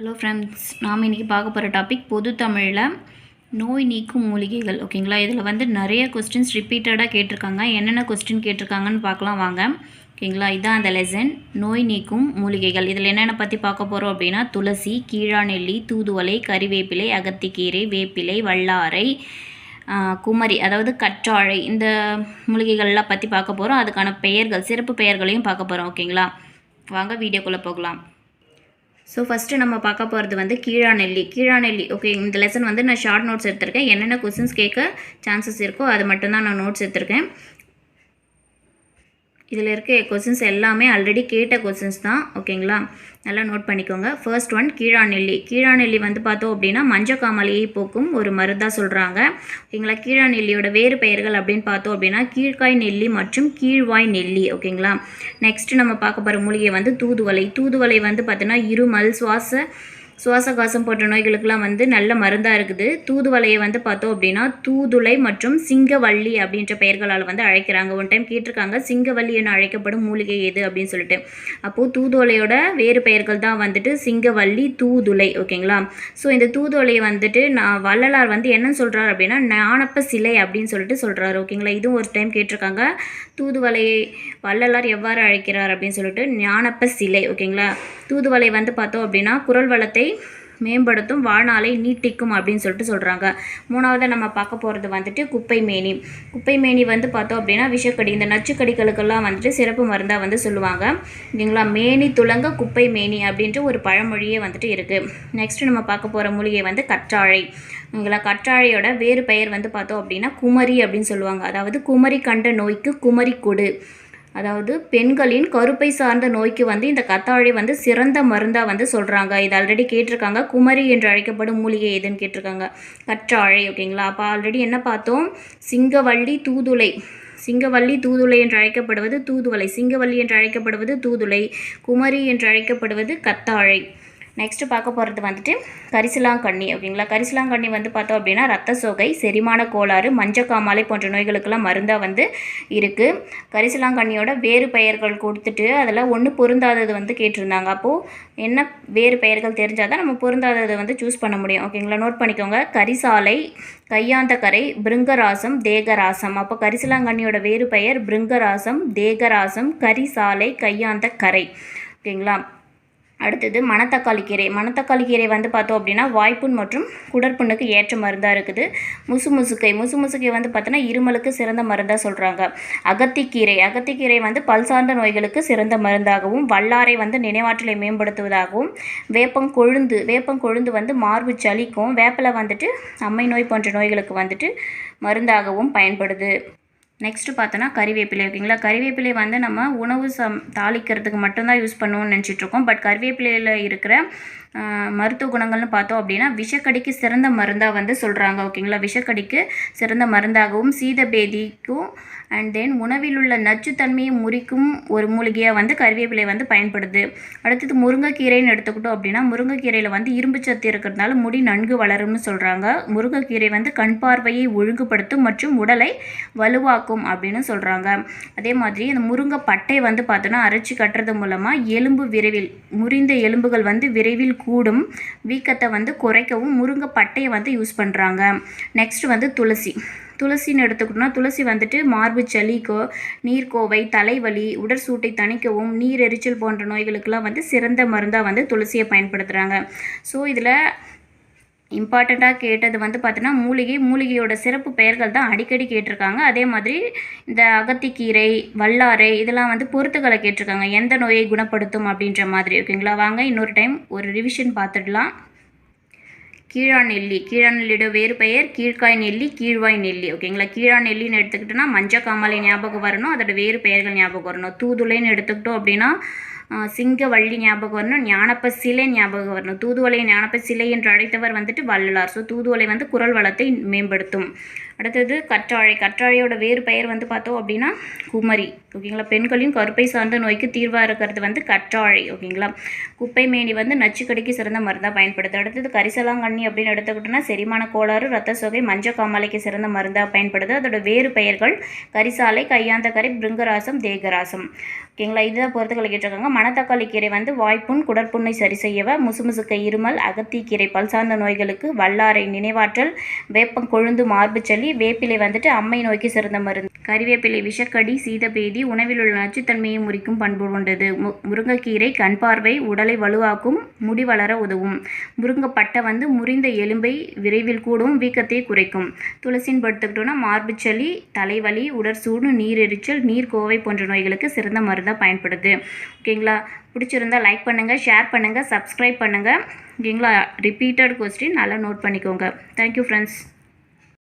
Hello friends நாம் இன்றைக்கி பார்க்க போகிற டாபிக் பொது தமிழில் நோய் நீக்கும் மூலிகைகள் ஓகேங்களா இதில் வந்து நிறைய கொஸ்டின்ஸ் ரிப்பீட்டடாக கேட்டிருக்காங்க. என்னென்ன கொஸ்டின் கேட்டிருக்காங்கன்னு பார்க்கலாம் வாங்க. ஓகேங்களா இதுதான் அந்த லெசன் நோய் நீக்கும் மூலிகைகள். இதில் என்னென்ன பற்றி பார்க்க போகிறோம் அப்படின்னா துளசி கீழாநெல்லி தூதுவளை கறிவேப்பிலை அகத்திக்கீரை வேப்பிலை வல்லாரை குமரி அதாவது கற்றாழை. இந்த மூலிகைகள்லாம் பற்றி பார்க்க போகிறோம் அதுக்கான பெயர்கள் சிறப்பு பெயர்களையும் பார்க்க போகிறோம் ஓகேங்களா வாங்க வீடியோக்குள்ளே போகலாம். ஸோ ஃபஸ்ட்டு நம்ம பார்க்க போகிறது வந்து கீழாநெல்லி. கீழாநெல்லி ஓகே இந்த லெசன் வந்து நான் ஷார்ட் நோட்ஸ் எடுத்திருக்கேன். என்னென்ன கொஸ்டின்ஸ் கேட்க சான்சஸ் இருக்கோ அது மட்டும்தான் நான் நோட்ஸ் எடுத்திருக்கேன். இதில் இருக்க கொஸ்டின்ஸ் எல்லாமே ஆல்ரெடி கேட்ட கொஸ்டின்ஸ் தான் ஓகேங்களா நல்லா நோட் பண்ணிக்கோங்க. First one கீழாநெல்லி. கீழாநெல்லி வந்து பார்த்தோம் அப்படின்னா மஞ்சக்காமலையை போக்கும் ஒரு மருந்தாக சொல்கிறாங்க ஓகேங்களா கீழாநெல்லியோட வேறு பெயர்கள் அப்படின்னு பார்த்தோம் அப்படின்னா கீழ்காய் நெல்லி மற்றும் கீழ்வாய் நெல்லி ஓகேங்களா நெக்ஸ்ட் நம்ம பார்க்க போகிற மூலிகை வந்து தூதுவளை. தூதுவளை வந்து பார்த்தீங்கன்னா இருமல் சுவாச சுவாசகாசம் போன்ற நோய்களுக்கெல்லாம் வந்து நல்ல மருந்தாக இருக்குது. தூதுவளையை வந்து பார்த்தோம் அப்படின்னா தூதுளை மற்றும் சிங்கவள்ளி அப்படின்ற பெயர்களால் வந்து அழைக்கிறாங்க. ஒன் டைம் கேட்டிருக்காங்க. சிங்கவள்ளி என அழைக்கப்படும் மூலிகை எது அப்படின்னு சொல்லிட்டு. அப்போது தூதுவளையோட வேறு பெயர்கள் தான் வந்துட்டு சிங்கவள்ளி தூதுளை ஓகேங்களா? ஸோ இந்த தூதுவளையை வந்துட்டு நான் வள்ளலார் வந்து என்ன சொல்கிறார் அப்படின்னா ஞானப்ப சிலை அப்படின்னு சொல்லிட்டு சொல்கிறாரு ஓகேங்களா? இதுவும் ஒரு டைம் கேட்டிருக்காங்க. தூதுவளையை வள்ளலார் எவ்வாறு அழைக்கிறார் அப்படின்னு சொல்லிட்டு ஞானப்ப சிலை ஓகேங்களா? தூதுவளை வந்து பார்த்தோம் அப்படின்னா குரல் வளத்தை மேம்படுத்தும் வாழ்நாளை நீட்டிக்கும் அப்படின்னு சொல்லிட்டு சொல்கிறாங்க மூணாவது நம்ம பார்க்க போகிறது வந்துட்டு குப்பை மேனி. குப்பை மேனி வந்து பார்த்தோம் அப்படின்னா விஷக்கடி. இந்த நச்சுக்கடிகளுக்கெல்லாம் வந்துட்டு சிறப்பு மருந்தாக வந்து சொல்லுவாங்க. இல்லைங்களா மேனி துளங்க குப்பை மேனி அப்படின்ற ஒரு பழமொழியே வந்துட்டு இருக்குது நெக்ஸ்ட் நம்ம பார்க்க போகிற மூலிகை வந்து கற்றாழை. ஓகேங்களா? கற்றாழையோட வேறு பெயர் வந்து பார்த்தோம் அப்படின்னா குமரி அப்படின்னு சொல்லுவாங்க. அதாவது குமரி கண்ட நோய்க்கு குமரி கொடு அதாவது பெண்களின் கருப்பை சார்ந்த நோய்க்கு வந்து இந்த கத்தாழை வந்து சிறந்த மருந்தாக வந்து சொல்கிறாங்க இது ஆல்ரெடி கேட்டிருக்காங்க. குமரி என்று அழைக்கப்படும் மூலிகை எதுன்னு கேட்டிருக்காங்க. கற்றாழை ஓகேங்களா? அப்போ ஆல்ரெடி என்ன பார்த்தோம்? சிங்கவள்ளி தூதுளை. சிங்கவள்ளி தூதுளை என்று அழைக்கப்படுவது தூதுவளை. சிங்கவள்ளி என்று அழைக்கப்படுவது தூதுளை. குமரி என்று அழைக்கப்படுவது கத்தாழை. நெக்ஸ்ட் பார்க்க போகிறது வந்துட்டு கரிசலாங்கண்ணி ஓகேங்களா? கரிசலாங்கண்ணி வந்து பார்த்தோம் அப்படின்னா ரத்த சோகை செரிமான கோளாறு மஞ்சக்காமாலை போன்ற நோய்களுக்கெல்லாம் மருந்தாக வந்து இருக்குது கரிசலாங்கண்ணியோட வேறு பெயர்கள் கொடுத்துட்டு அதில் ஒன்று பொருந்தாதது வந்து கேட்டிருந்தாங்க. அப்போது என்ன வேறு பெயர்கள் தெரிஞ்சால் தான் நம்ம பொருந்தாததை வந்து சூஸ் பண்ண முடியும். ஓகேங்களா? நோட் பண்ணிக்கோங்க. கரிசாலை கையாந்தக்கரை பிருங்கராசம் தேகராசம். அப்போ கரிசலாங்கண்ணியோட வேறு பெயர் பிருங்கராசம் தேகராசம் கரிசாலை கையாந்த கரை ஓகேங்களா? அடுத்தது மணத்தக்காளி கீரை. மணத்தக்காளி கீரை வந்து பார்த்தோம் அப்படின்னா வாய்ப்புண் மற்றும் குடற்புண்ணுக்கு ஏற்ற மருந்தாக இருக்குது. முசு முசுக்கை முசு முசுக்கை வந்து பார்த்தோன்னா இருமலுக்கு சிறந்த மருந்தாக சொல்கிறாங்க அகத்திக்கீரை. அகத்திக்கீரை வந்து பல் சார்ந்த நோய்களுக்கு சிறந்த மருந்தாகவும் வல்லாரை வந்து நினைவாற்றலை மேம்படுத்துவதாகவும் வேப்பங்கொழுந்து வேப்பங்கொழுந்து வந்து மார்பு சளிக்கும் வேப்பிலை வந்துட்டு அம்மை நோய் போன்ற நோய்களுக்கு வந்துட்டு மருந்தாகவும் பயன்படுது. நெக்ஸ்ட்டு பார்த்தோன்னா கறிவேப்பிலை ஓகேங்களா கறிவேப்பிலை வந்து நம்ம உணவு சம் தாளிக்கிறதுக்கு மட்டும்தான் யூஸ் பண்ணுவோம்னு நினச்சிட்ருக்கோம் பட் கறிவேப்பிலையில் இருக்கிற மருத்துவ குணங்கள்னு பார்த்தோம் அப்படின்னா விஷக்கடிக்கு சிறந்த மருந்தாக வந்து சொல்கிறாங்க ஓகேங்களா விஷக்கடிக்கு சிறந்த மருந்தாகவும் சீதபேதிக்கும் அண்ட் தென் உணவில் உள்ள நச்சுத்தன்மையை முறிக்கும் ஒரு மூலிகையாக வந்து கருவேப்பிலை வந்து பயன்படுது. அடுத்தது முருங்கைக்கீரைன்னு எடுத்துக்கிட்டோம் அப்படின்னா முருங்கைக்கீரையில் வந்து இரும்பு சத்து இருக்கிறதுனால முடி நன்கு வளரும்னு சொல்கிறாங்க முருங்கைக்கீரை வந்து கண் பார்வையை ஒழுங்குபடுத்தும் மற்றும் உடலை வலுவாக்கும் அப்படின்னு சொல்கிறாங்க அதே மாதிரி இந்த முருங்கை பட்டை வந்து பார்த்தோன்னா அரைச்சி கட்டுறது மூலமாக எலும்பு விரைவில் முறிந்த எலும்புகள் வந்து விரைவில் கூடும். வீக்கத்தை வந்து குறைக்கவும் முருங்கை பட்டையை வந்து யூஸ் பண்ணுறாங்க நெக்ஸ்ட் வந்து துளசி. துளசின்னு எடுத்துக்கிட்டோம்னா துளசி வந்துட்டு மார்பு சளிக்கோ நீர்க்கோவை தலைவலி உடற்சூட்டை தணிக்கவும் நீர் எரிச்சல் போன்ற நோய்களுக்கெல்லாம் வந்து சிறந்த மருந்தாக வந்து துளசியை பயன்படுத்துகிறாங்க ஸோ இதில் இம்பார்ட்டண்ட்டாக கேட்டது வந்து பார்த்தீங்கன்னா மூலிகை மூலிகையோட சிறப்பு பெயர்கள் தான் அடிக்கடி கேட்டிருக்காங்க. அதே மாதிரி இந்த அகத்திக்கீரை வல்லாரை இதெல்லாம் வந்து பொருத்துக்களை கேட்டிருக்காங்க. எந்த நோயை குணப்படுத்தும் அப்படின்ற மாதிரி. ஓகேங்களா? வாங்க இன்னொரு டைம் ஒரு ரிவிஷன் பார்த்துடலாம். கீழாநெல்லி கீழாநெல்லியோட வேறு பெயர் கீழ்காய் நெல்லி கீழ்வாய் நெல்லி. ஓகேங்களா? கீழாநெல்லின்னு எடுத்துக்கிட்டோன்னா மஞ்சக்காமலை ஞாபகம் வரணும். அதோட வேறு பெயர்கள் ஞாபகம் வரணும். தூதுளைன்னு எடுத்துக்கிட்டோம் அப்படின்னா சிங்கவள்ளி ஞாபகம் வரணும் ஞானப்ப சிலை ஞாபகம் வரணும். தூதுவளை ஞானப்ப சிலை என்று அழைத்தவர் வந்துட்டு வள்ளலார். ஸோ தூதுவளை வந்து குரல் வளத்தை மேம்படுத்தும். அடுத்தது கற்றாழை. கற்றாழையோட வேறு பெயர் வந்து பார்த்தோம் அப்படின்னா குமரி. ஓகேங்களா? பெண்களின் கருப்பை சார்ந்த நோய்க்கு தீர்வாக இருக்கிறது வந்து கற்றாழை. ஓகேங்களா? குப்பை மேனி வந்து நச்சுக்கடிக்கு சிறந்த மருந்தாக பயன்படுது அடுத்தது கரிசலாங்கண்ணி அப்படின்னு எடுத்துக்கிட்டோம்னா செரிமான கோளாறு ரத்த சோகை மஞ்சள் காமாலைக்கு சிறந்த மருந்தாக பயன்படுது. அதோட வேறு பெயர்கள் கரிசாலை கையாந்த கரை பிருங்கராசம் தேகராசம். ஓகேங்களா? இதுதான் பொறுத்துக்களை கேட்டிருக்காங்க. மணத்தக்காளி கீரை வந்து வாய்ப்புண் குடற்புண்ணை சரி செய்யவ முசுமுசுக்க இருமல் அகத்திக்கீரை பல் சார்ந்த நோய்களுக்கு வல்லாரை நினைவாற்றல் வேப்பம் கொழுந்து மார்பு சளி வேப்பிலை வந்துட்டு அம்மை நோய்க்கு சிறந்த மருந்து. கறிவேப்பிலை விஷக்கடி சீதபேதி உணவில் உள்ள நச்சுத்தன்மையை முறிக்கும் பண்பு கொண்டது முருங்கைக்கீரை கண் பார்வை உடலை வலுவாக்கும் முடி வளர உதவும். முருங்கைப்பட்டை வந்து முறிந்த எலும்பை விரைவில் கூடும் வீக்கத்தை குறைக்கும். துளசின்னு படுத்துக்கிட்டோம்னா மார்பு சளி தலைவலி உடற்சூடு நீரெரிச்சல் நீர்க்கோவை போன்ற நோய்களுக்கு சிறந்த மருந்தாக பயன்படுது. ஓகேங்களா? பிடிச்சிருந்தா லைக் பண்ணுங்கள் ஷேர் பண்ணுங்கள் சப்ஸ்கிரைப் பண்ணுங்கள் ஓகேங்களா ரிப்பீட்டட் கொஸ்டின் நல்லா நோட் பண்ணிக்கோங்க. Thank you friends